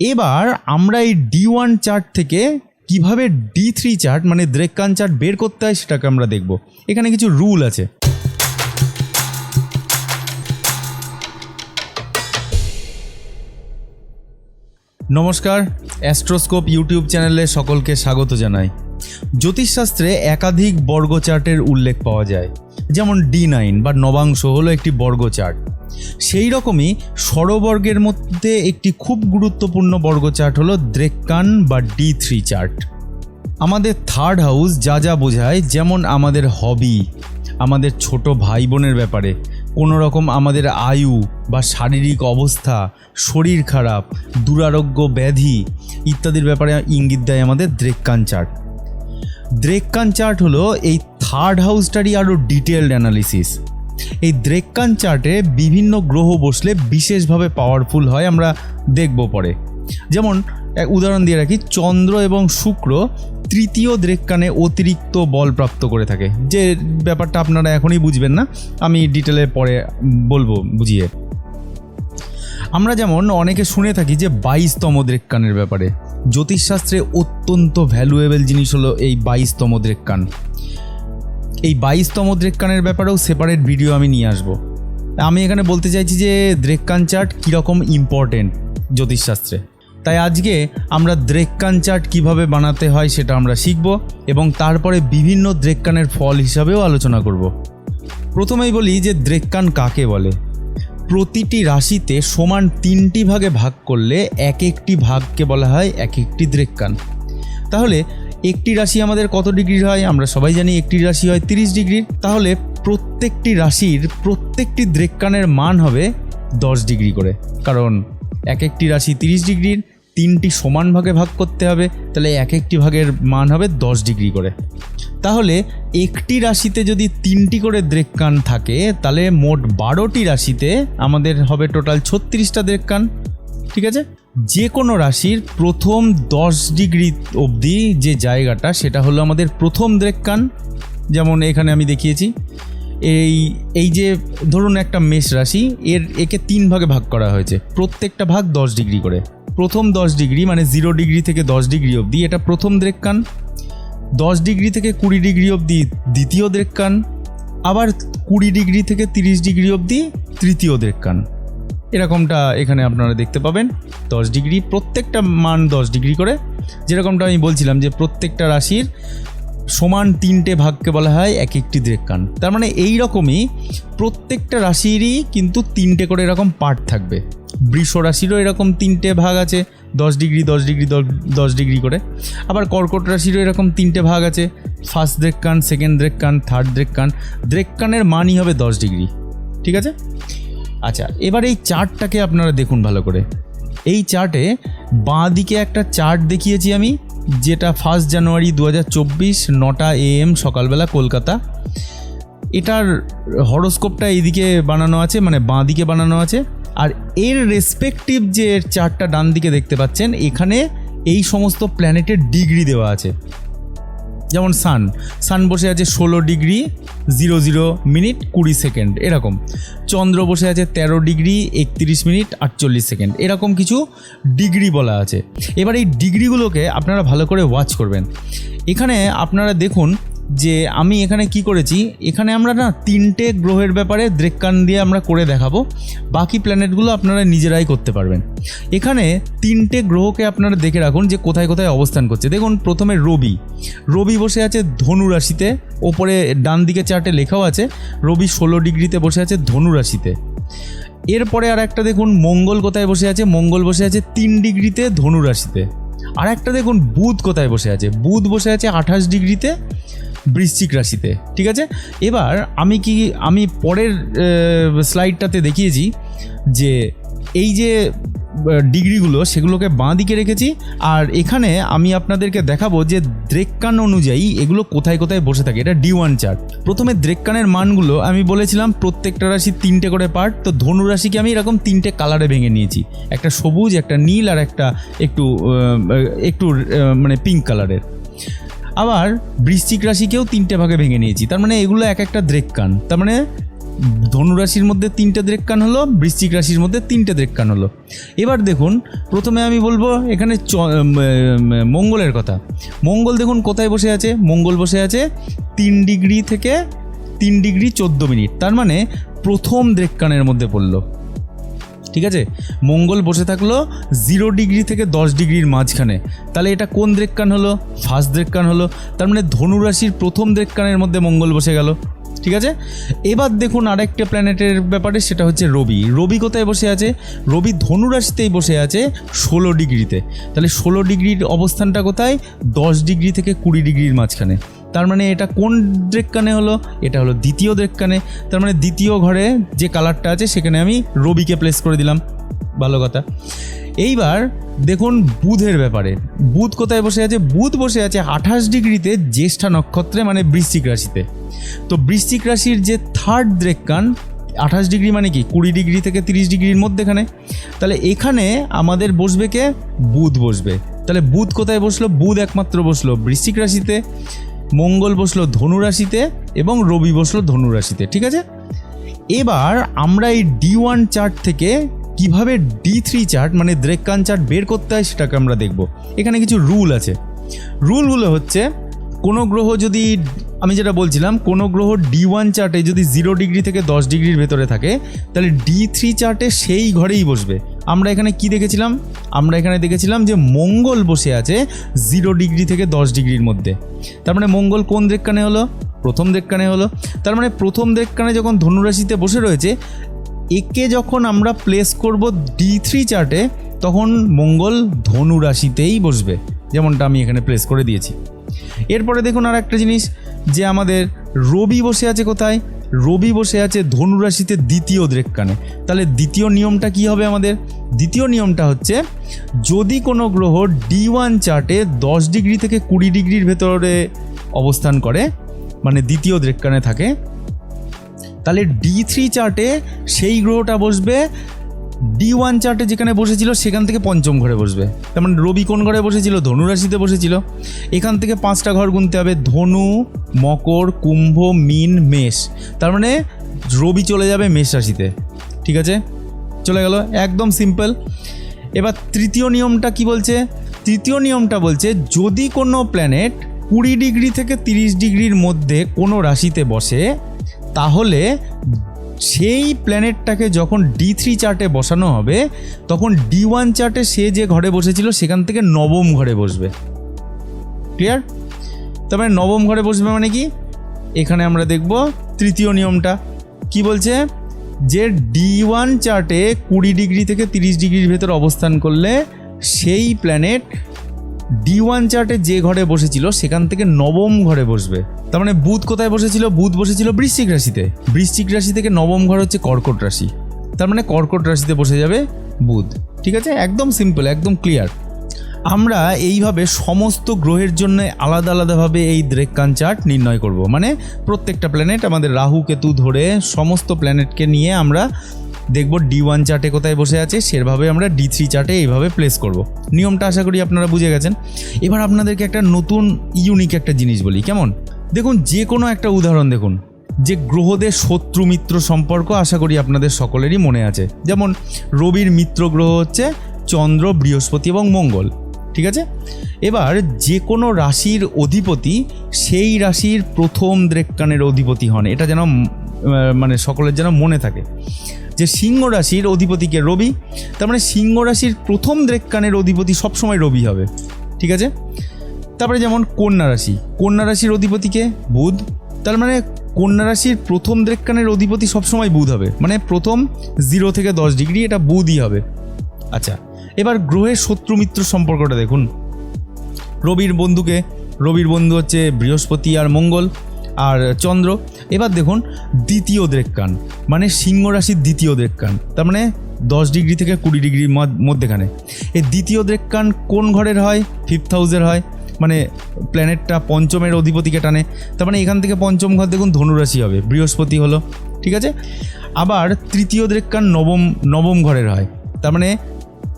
এবার আমরা এই ডি ওয়ান চার্ট থেকে কীভাবে ডি থ্রি চার্ট মানে দ্রেক্কান চার্ট বের করতে হয় সেটাকে আমরা দেখব। এখানে কিছু রুল আছে। নমস্কার অ্যাস্ট্রোস্কোপ ইউটিউব চ্যানেলে সকলকে স্বাগত জানাই। জ্যোতিষশাস্ত্রে একাধিক বর্গ চার্টের উল্লেখ পাওয়া যায়। যেমন ডি নাইন বা নবাংশ হলো একটি বর্গ চার্ট সেই রকমই স্বরবর্গের মধ্যে একটি খুব গুরুত্বপূর্ণ বর্গ চার্ট হলো দ্রেক্কান বা ডি থ্রি চার্ট। আমাদের থার্ড হাউস যা যা বোঝায় যেমন আমাদের হবি, আমাদের ছোট ভাই বোনের ব্যাপারে কোনো রকম আমাদের আয়ু বা শারীরিক অবস্থা, শরীর খারাপ, দুরারোগ্য ব্যাধি ইত্যাদির ব্যাপারে ইঙ্গিত দেয় আমাদের দ্রেক্কান চার্ট। দ্রেক্কান চার্ট হলো এই থার্ড হাউসটারই আরও ডিটেলড অ্যানালিসিস। এই দ্রেক্কান চার্টে বিভিন্ন গ্রহ বসলে বিশেষভাবে পাওয়ারফুল হয়, আমরা দেখব পরে। যেমন, এক উদাহরণ দিয়ে রাখি, চন্দ্র এবং শুক্র তৃতীয় দ্রেক্কানে অতিরিক্ত বল প্রাপ্ত করে থাকে। যে ব্যাপারটা আপনারা এখনই বুঝবেন না, আমি ডিটেলে পরে বলব, বুঝিয়ে। আমরা যেমন অনেকে শুনে থাকি যে বাইশতম দ্রেক্কানের ব্যাপারে, জ্যোতিষশাস্ত্রে অত্যন্ত ভ্যালুয়েবল জিনিস হলো এই বাইশতম দ্রেক্কান। এই বাইশতম দ্রেক্কানের ব্যাপারেও সেপারেট ভিডিও আমি নিয়ে আসব। আমি এখানে বলতে চাইছি যে দ্রেক্কান চার্ট কীরকম ইম্পর্টেন্ট জ্যোতিষশাস্ত্রে। তাই আজকে আমরা দ্রেক্কান চার্ট কীভাবে বানাতে হয় সেটা আমরা শিখব এবং তারপরে বিভিন্ন দ্রেক্কানের ফল হিসাবেও আলোচনা করব। প্রথমেই বলি যে দ্রেক্কান কাকে বলে? প্রতিটি রাশিতে সমান তিনটি ভাগে ভাগ করলে এক একটি ভাগকে বলা হয় এক একটি দ্রেক্কান। তাহলে একটি রাশি আমাদের কত ডিগ্রির হয়? আমরা সবাই জানি একটি রাশি হয় তিরিশ ডিগ্রির। তাহলে প্রত্যেকটি রাশির প্রত্যেকটি দ্রেক্কানের মান হবে দশ ডিগ্রি করে। কারণ এক একটি রাশি তিরিশ ডিগ্রির, তিনটি সমান ভাগে ভাগ করতে হবে, তাহলে এক একটি ভাগের মান হবে দশ ডিগ্রি করে। তাহলে একটি রাশিতে যদি তিনটি করে দ্রেক্কান থাকে, তাহলে মোট বারোটি রাশিতে আমাদের হবে টোটাল ছত্রিশটা দ্রেক্কান ঠিক আছে? যে কোনো রাশির প্রথম দশ ডিগ্রি অবধি যে জায়গাটা, সেটা হলো আমাদের প্রথম দ্রেক্কান যেমন এখানে আমি দেখিয়েছি। এই এই যে ধরুন একটা মেষ রাশি, এর, একে তিন ভাগে ভাগ করা হয়েছে। প্রত্যেকটা ভাগ দশ ডিগ্রি করে। প্রথম দশ ডিগ্রি মানে জিরো ডিগ্রি থেকে দশ ডিগ্রি অবধি, এটা প্রথম দ্রেক্কান দশ ডিগ্রি থেকে কুড়ি ডিগ্রি অবধি দ্বিতীয় দ্রেক্কান আবার কুড়ি ডিগ্রি থেকে তিরিশ ডিগ্রি অবধি তৃতীয় দ্রেক্কান এরকমটা এখানে আপনারা দেখতে পাবেন। দশ ডিগ্রি, প্রত্যেকটা মান দশ ডিগ্রি করে। যেরকমটা আমি বলছিলাম যে প্রত্যেকটা রাশির সমান তিনটে ভাগকে বলা হয় এক একটি দ্রেক্কান তার মানে এই রকমই প্রত্যেকটা রাশিরই কিন্তু তিনটে করে এরকম পার্ট থাকবে। বৃষ রাশিরও এরকম তিনটে ভাগ আছে, দশ ডিগ্রি দশ ডিগ্রি দশ ডিগ্রি করে। আবার কর্কট রাশিরও এরকম তিনটে ভাগ আছে, ফার্স্ট দ্রেক্কান সেকেন্ড দ্রেক্কান থার্ড দ্রেক্কান দ্রেক্কানের মানই হবে দশ ডিগ্রি। ঠিক আছে? আচ্ছা এবার এই চার্টটাকে আপনারা দেখুন ভালো করে। এই চার্টে বাঁ দিকে একটা চার্ট দেখিয়েছি আমি, যেটা ফার্স্ট জানুয়ারি দু হাজার চব্বিশ, নটা এএম সকালবেলা কলকাতা। এটার হরোস্কোপটা এইদিকে বানানো আছে মানে বাঁ দিকে বানানো আছে। আর এর রেসপেক্টিভ যে চার্টটা ডান দিকে দেখতে পাচ্ছেন, এখানে এই সমস্ত প্ল্যানেটের ডিগ্রি দেওয়া আছে। যেমন সান সান বসে আছে ষোলো ডিগ্রি জিরো জিরো মিনিট কুড়ি সেকেন্ড এরকম। চন্দ্র বসে আছে তেরো ডিগ্রি, একত্রিশ মিনিট আটচল্লিশ সেকেন্ড এরকম কিছু ডিগ্রি বলা আছে। এবার এই ডিগ্রিগুলোকে আপনারা ভালো করে ওয়াচ করবেন। এখানে আপনারা দেখুন যে আমি এখানে কি করেছি, এখানে আমরা না তিনটে গ্রহের ব্যাপারে দ্রেক্কান দিয়ে আমরা করে দেখাবো, বাকি প্ল্যানেটগুলো আপনারা নিজেরাই করতে পারবেন। এখানে তিনটে গ্রহকে আপনারা দেখে রাখুন যে কোথায় কোথায় অবস্থান করছে। দেখুন, প্রথমে রবি। রবি বসে আছে ধনু রাশিতে ওপরে ডান দিকে চার্টে লেখাও আছে, রবি ষোলো ডিগ্রিতে বসে আছে ধনু রাশিতে এরপরে আর একটা দেখুন, মঙ্গল কোথায় বসে আছে? মঙ্গল বসে আছে তিন ডিগ্রিতে ধনু রাশিতে আর একটা দেখুন, বুধ কোথায় বসে আছে? বুধ বসে আছে আঠাশ ডিগ্রিতে বৃশ্চিক রাশিতে, ঠিক আছে? এবার আমি কি, আমি পরের স্লাইডটাতে দেখিয়েছি যে এই যে ডিগ্রিগুলো সেগুলোকে বাঁ দিকে রেখেছি, আর এখানে আমি আপনাদেরকে দেখাবো যে দ্রেক্কান অনুযায়ী এগুলো কোথায় কোথায় বসে থাকে। এটা ডি ওয়ান চার্ট। প্রথমে দ্রেক্কানের মানগুলো আমি বলেছিলাম, প্রত্যেকটা রাশি তিনটে করে পার্ট, তো ধনু রাশিকে আমি এরকম তিনটে কালারে ভেঙে নিয়েছি। একটা সবুজ, একটা নীল, আর একটা একটু একটু মানে পিঙ্ক কালারের। আবার বৃশ্চিক রাশিকেও তিনটে ভাগে ভেঙে নিয়েছি। তার মানে এগুলো এক একটা দ্রেক্কান। তার মানে ধনুরাশির মধ্যে তিনটে দ্রেক্কান হলো, বৃশ্চিক রাশির মধ্যে তিনটে দ্রেক্কান হলো। এবার দেখুন, প্রথমে আমি বলব এখানে মঙ্গলের কথা। মঙ্গল দেখুন কোথায় বসে আছে? মঙ্গল বসে আছে তিন ডিগ্রি থেকে তিন ডিগ্রি চোদ্দ মিনিট। তার মানে প্রথম দ্রেক্কানের মধ্যে পড়ল। ঠিক আছে? মঙ্গল বসে থাকল জিরো ডিগ্রি থেকে দশ ডিগ্রির মাঝখানে। তাহলে এটা কোন দ্রেক্কান হলো? ফার্স্ট দ্রেক্কান হলো। তার মানে ধনুরাশির প্রথম দ্রেক্কানের মধ্যে মঙ্গল বসে গেল। ঠিক আছে? এবার দেখুন আরেকটা প্ল্যানেটের ব্যাপারে, সেটা হচ্ছে রবি। রবি কোথায় বসে আছে? রবি ধনুরাশিতেই বসে আছে ষোলো ডিগ্রিতে তাহলে ষোলো ডিগ্রির অবস্থানটা কোথায়? দশ ডিগ্রি থেকে কুড়ি ডিগ্রির মাঝখানে। তার মানে এটা কোন দ্রেক্কানে হলো? এটা হলো দ্বিতীয় দ্রেক্কানে। তার মানে দ্বিতীয় ঘরে যে কালারটা আছে, সেখানে আমি রবিকে প্লেস করে দিলাম। ভালো কথা। এইবার দেখুন বুধের ব্যাপারে। বুধ কোথায় বসে আছে? বুধ বসে আছে আঠাশ ডিগ্রিতে জ্যেষ্ঠা নক্ষত্রে মানে বৃশ্চিক রাশিতে। তো বৃশ্চিক রাশির যে থার্ড দ্রেক্কান, আঠাশ ডিগ্রি মানে কি? কুড়ি ডিগ্রি থেকে তিরিশ ডিগ্রির মধ্যেখানে। তাহলে এখানে আমাদের বসবে কে? বুধ বসবে। তাহলে বুধ কোথায় বসল? বুধ একমাত্র বসল বৃশ্চিক রাশিতে। মঙ্গল বসল ধনুরাশিতে এবং রবি বসল ধনুরাশিতে ঠিক আছে? এবার আমরা এই ডি ওয়ান চার্ট থেকে কীভাবে ডি থ্রি চার্ট মানে দ্রেক্কান চার্ট বের করতে হয় সেটাকে আমরা দেখব। এখানে কিছু রুল আছে। রুলগুলো হচ্ছে, কোনো গ্রহ যদি, আমি যেটা বলছিলাম, কোনো গ্রহ ডি ওয়ান চার্টে যদি জিরো ডিগ্রি থেকে দশ ডিগ্রির ভেতরে থাকে, তাহলে ডি থ্রি চার্টে সেই ঘরেই বসবে। আমরা এখানে কি দেখেছিলাম? আমরা এখানে দেখেছিলাম যে মঙ্গল বসে আছে জিরো ডিগ্রি থেকে দশ ডিগ্রির মধ্যে। তার মানে মঙ্গল কোন দ্রেক্কানে হলো? প্রথম দ্রেক্কানে হলো। তার মানে প্রথম দ্রেক্কানে যখন ধনুরাশিতে বসে রয়েছে, একে যখন আমরা প্লেস করব ডি থ্রি চার্টে তখন মঙ্গল ধনু রাশিতেই বসবে, যেমনটা আমি এখানে প্লেস করে দিয়েছি। এরপরে দেখুন আর একটা জিনিস, যে আমাদের রবি বসে আছে কোথায়? রবি বসে আছে ধনুরাশিতে দ্বিতীয় দ্রেক্কানে তাহলে দ্বিতীয় নিয়মটা কি হবে আমাদের? দ্বিতীয় নিয়মটা হচ্ছে, যদি কোনো গ্রহ ডি ওয়ান চার্টে দশ ডিগ্রি থেকে কুড়ি ডিগ্রির ভেতরে অবস্থান করে মানে দ্বিতীয় দ্রেক্কানে থাকে, তাহলে ডি থ্রি চার্টে সেই গ্রহটা বসবে ডি ওয়ান চার্টে যেখানে বসেছিল, সেখান থেকে পঞ্চম ঘরে বসবে। তার মানে রবি কোন ঘরে বসেছিল? ধনু রাশিতে বসেছিল। এখান থেকে পাঁচটা ঘর গুনতে হবে, ধনু, মকর, কুম্ভ, মিন, মেষ। তার মানে রবি চলে যাবে মেষ রাশিতে। ঠিক আছে? চলে গেল, একদম সিম্পল এবার তৃতীয় নিয়মটা কি বলছে? তৃতীয় নিয়মটা বলছে, যদি কোনো প্ল্যানেট কুড়ি ডিগ্রি থেকে তিরিশ ডিগ্রির মধ্যে কোনো রাশিতে বসে, তাহলে সেই প্ল্যানেটটাকে যখন ডি থ্রি চার্টে বসানো হবে, তখন ডি ওয়ান চার্টে সে যে ঘরে বসেছিল, সেখান থেকে নবম ঘরে বসবে। ক্লিয়ার তারপরে নবম ঘরে বসবে মানে কি? এখানে আমরা দেখব তৃতীয় নিয়মটা। কি বলছে? যে ডি ওয়ান চার্টে কুড়ি ডিগ্রি থেকে তিরিশ ডিগ্রির ভেতর অবস্থান করলে সেই প্ল্যানেট ডি ওয়ান চার্টে যে ঘরে বসেছিল, সেখান থেকে নবম ঘরে বসবে। তার মানে বুধ কোথায় বসেছিল? বুধ বসেছিল বৃশ্চিক রাশিতে। বৃশ্চিক রাশি থেকে নবম ঘর হচ্ছে কর্কট রাশি। তার মানে কর্কট রাশিতে বসে যাবে বুধ। ঠিক আছে? একদম সিম্পল একদম ক্লিয়ার আমরা এইভাবে সমস্ত গ্রহের জন্য আলাদা আলাদাভাবে এই দ্রেক্কান চার্ট নির্ণয় করব। মানে প্রত্যেকটা প্ল্যানেট আমাদের রাহু, কেতু ধরে সমস্ত প্ল্যানেটকে নিয়ে আমরা দেখব ডি ওয়ান চার্টে কোথায় বসে আছে, সেভাবে আমরা ডি থ্রি চার্টে এইভাবে প্লেস করব। নিয়মটা আশা করি আপনারা বুঝে গেছেন। এবার আপনাদেরকে একটা নতুন ইউনিক একটা জিনিস বলি, কেমন? দেখুন, যে কোনো একটা উদাহরণ দেখুন, যে গ্রহদের শত্রু মিত্র সম্পর্ক আশা করি আপনাদের সকলেরই মনে আছে। যেমন, রবির মিত্র গ্রহ হচ্ছে চন্দ্র, বৃহস্পতি এবং মঙ্গল, ঠিক আছে? এবার, যে কোনো রাশির অধিপতি সেই রাশির প্রথম দ্রেক্কানের অধিপতি হন, এটা যেন মানে সকলের যেন মনে থাকে। যে সিংহ রাশির অধিপতিকে রবি, তার মানে সিংহ রাশির প্রথম দ্রেক্কানের অধিপতি সবসময় রবি হবে, ঠিক আছে? তারপরে যেমন কন্যা রাশি, কন্যা রাশির অধিপতিকে বুধ, তার মানে কন্যা রাশির প্রথম দ্রেক্কানের অধিপতি সবসময় বুধ হবে মানে প্রথম জিরো থেকে দশ ডিগ্রি এটা বুধই হবে। আচ্ছা এবার গ্রহের শত্রু মিত্র সম্পর্কটা দেখুন। রবির বন্ধুকে রবির বন্ধু হচ্ছে বৃহস্পতি আর মঙ্গল আর চন্দ্র। এবার দেখুন, দ্বিতীয় দ্রেক্কান মানে সিংহ রাশির দ্বিতীয় দ্রেক্কান তার মানে দশ ডিগ্রি থেকে কুড়ি ডিগ্রির মধ্য- মধ্যেখানে। এই দ্বিতীয় দ্রেক্কান কোন ঘরের হয়? ফিফথ হাউসের হয় মানে প্ল্যানেটটা পঞ্চমের অধিপতিকে টানে। তার মানে এখান থেকে পঞ্চম ঘর দেখুন ধনুরাশি হবে, বৃহস্পতি হলো, ঠিক আছে? আবার তৃতীয় দ্রেক্কান নবম নবম ঘরের হয়, তার মানে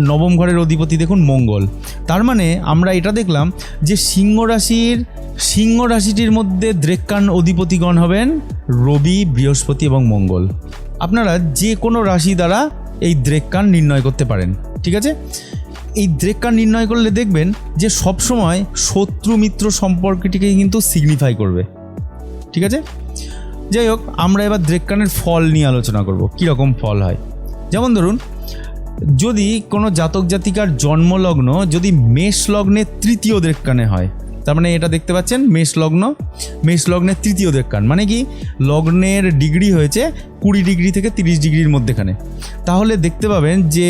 নবম ঘরের অধিপতি দেখুন মঙ্গল। তার মানে আমরা এটা দেখলাম যে সিংহ রাশির, সিংহ রাশিটির মধ্যে দ্রেক্কান অধিপতিগণ হবেন রবি, বৃহস্পতি এবং মঙ্গল। আপনারা যে কোনো রাশি দ্বারা এই দ্রেক্কান নির্ণয় করতে পারেন, ঠিক আছে? এই দ্রেক্কান নির্ণয় করলে দেখবেন যে সবসময় শত্রু মিত্র সম্পর্কটিকে কিন্তু সিগনিফাই করবে, ঠিক আছে? যাই হোক, আমরা এবার দ্রেক্কানের ফল নিয়ে আলোচনা করব। কীরকম ফল হয়? যেমন ধরুন যদি কোনো জাতক জাতিকার জন্মলগ্ন, যদি মেষ লগ্নে তৃতীয় দ্রেক্কানে হয়, তার মানে এটা দেখতে পাচ্ছেন মেষ লগ্ন মেষ লগ্নের তৃতীয় দ্রেক্কান মানে কি লগ্নের ডিগ্রি হয়েছে কুড়ি ডিগ্রি থেকে তিরিশ ডিগ্রির মধ্যেখানে। তাহলে দেখতে পাবেন যে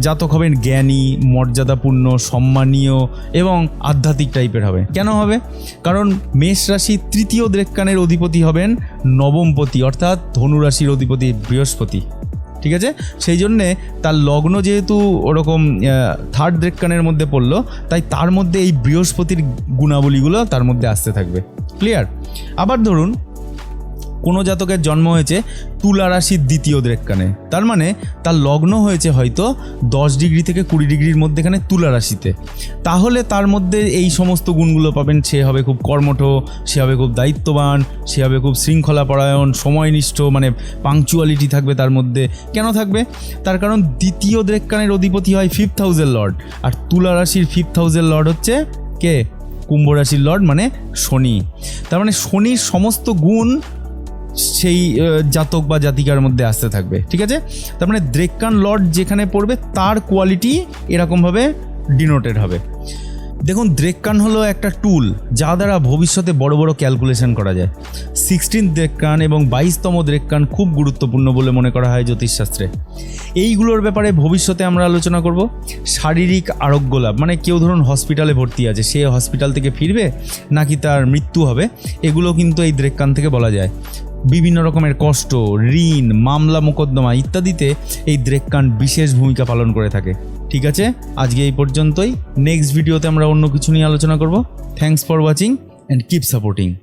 জাতক হবেন জ্ঞানী, মর্যাদাপূর্ণ, সম্মানীয় এবং আধ্যাত্মিক টাইপের হবে। কেন হবে? কারণ মেষ রাশি তৃতীয় দ্রেক্কানের অধিপতি হবেন নবমপতি, অর্থাৎ ধনুরাশির অধিপতি বৃহস্পতি। ঠিক আছে? সেই জন্যে তার লগ্ন যেহেতু ওরকম থার্ড দ্রেক্কানের মধ্যে পড়ল, তাই তার মধ্যে এই বৃহস্পতির গুণাবলীগুলো তার মধ্যে আসতে থাকবে। ক্লিয়ার আবার ধরুন কোনো জাতকের জন্ম হয়েছে তুলা রাশির দ্বিতীয় দ্রেক্কানে তার মানে তার লগ্ন হয়েছে হয়তো দশ ডিগ্রি থেকে কুড়ি ডিগ্রির মধ্যেখানে তুলা রাশিতে। তাহলে তার মধ্যে এই সমস্ত গুণগুলো পাবেন, সে হবে খুব কর্মঠ, সে হবে খুব দায়িত্ববান, সে হবে খুব শৃঙ্খলা পরায়ণ সময়নিষ্ঠ মানে পাংচুয়ালিটি থাকবে তার মধ্যে। কেন থাকবে? তার কারণ দ্বিতীয় দ্রেক্কানের অধিপতি হয় ফিফথ হাউসের লর্ড আর তুলা রাশির ফিফথ হাউসের লর্ড হচ্ছে কে? কুম্ভ রাশির লর্ড মানে শনি। তার মানে শনির সমস্ত গুণ সেই জাতক বা জাতিকার মধ্যে আসতে থাকবে, ঠিক আছে? তার মানে দ্রেক্কান লর্ড যেখানে পড়বে, তার কোয়ালিটি এরকমভাবে ডিনোটেড হবে। দেখুন, দ্রেক্কান হলো একটা টুল যা দ্বারা ভবিষ্যতে বড় বড় ক্যালকুলেশন করা যায়। সিক্সটিন দ্রেক্কান এবং বাইশতম দ্রেক্কান খুব গুরুত্বপূর্ণ বলে মনে করা হয় জ্যোতিষশাস্ত্রে। এইগুলোর ব্যাপারে ভবিষ্যতে আমরা আলোচনা করব। শারীরিক আরোগ্য লাভ মানে কেউ ধরুন হসপিটালে ভর্তি আছে, সে হসপিটাল থেকে ফিরবে, নাকি তার মৃত্যু হবে, এগুলো কিন্তু এই দ্রেক্কান থেকে বলা যায়। বিভিন্ন রকমের কষ্ট, ঋণ, মামলা, মোকদ্দমা ইত্যাদিতে এই দ্রেক্কান বিশেষ ভূমিকা পালন করে থাকে। ঠিক আছে? আজকে এই পর্যন্তই। নেক্সট ভিডিওতে আমরা অন্য কিছু নিয়ে আলোচনা করব। Thanks for watching and keep supporting